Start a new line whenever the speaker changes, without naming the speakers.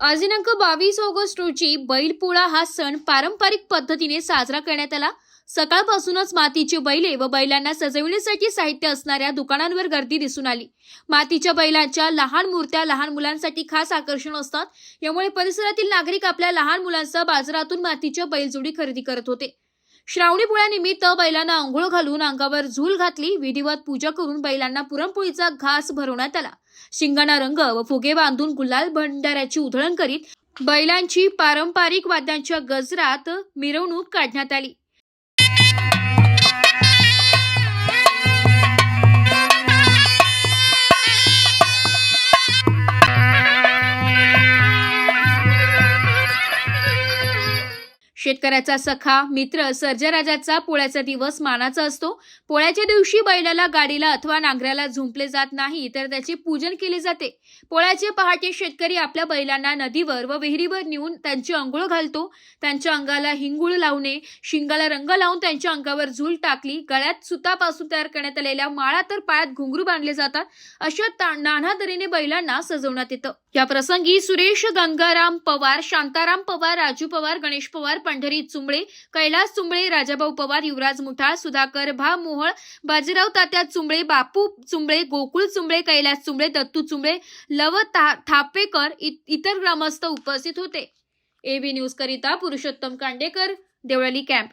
आज दिनांक बावीस ऑगस्ट रोजी बैलपोळा हा सण पारंपरिक पद्धतीने साजरा करण्यात आला. सकाळपासूनच मातीचे बैले व बैलांना सजविण्यासाठी साहित्य असणाऱ्या दुकानांवर गर्दी दिसून आली. मातीच्या बैलांच्या लहान मूर्त्या लहान मुलांसाठी खास आकर्षण असतात. यामुळे परिसरातील नागरिक आपल्या लहान मुलांचा बाजारातून मातीच्या बैलजोडी खरेदी करत होते. श्रावणी पोळ्यानिमित्त बैलांना आंघोळ घालून अंगावर झूल घातली. विधिवत पूजा करून बैलांना पुरणपोळीचा घास भरवण्यात आला. शिंगाणा रंग व फुगे बांधून गुलाल भंडाऱ्याची उधळण करीत बैलांची पारंपरिक वाद्यांच्या गजरात मिरवणूक काढण्यात आली. शेतकऱ्याचा सखा मित्र सर्जराजाचा पोळ्याचा दिवस मानाचा असतो. पोळ्याच्या दिवशी बैलाला गाडीला अथवा नांगऱ्याला झुंपले जात नाही तर त्याचे पूजन केले जाते. पोळ्याचे पहाटे शेतकरी आपल्या बैलांना नदीवर व विहिरीवर नेऊन त्यांची अंघोळ घालतो. त्यांच्या अंगाला हिंगुळ लावणे शिंगाला रंग लावून त्यांच्या अंगावर झूल टाकली गळ्यात सुतापासून तयार करण्यात आलेल्या माळा तर पायात घुंगरू बांधले जातात. अशा नाना तऱ्हेने बैलांना सजवण्यात येतं. या प्रसंगी सुरेश गंगाराम पवार शांताराम पवार राजू पवार गणेश पवार पांढरी चुंबळे कैलास चुंबळे राजाभाऊ पवार युवराज मुठा सुधाकर भा मोहळ बाजीराव तात्या चुंबळे बापू चुंबळे गोकुळ चुंबळे कैलास चुंबळे दत्तू चुंबळे लव था थापेकर इतर ग्रामस्थ उपस्थित होते. एबी न्यूज करिता पुरुषोत्तम कांडेकर देवळाली कॅम्प.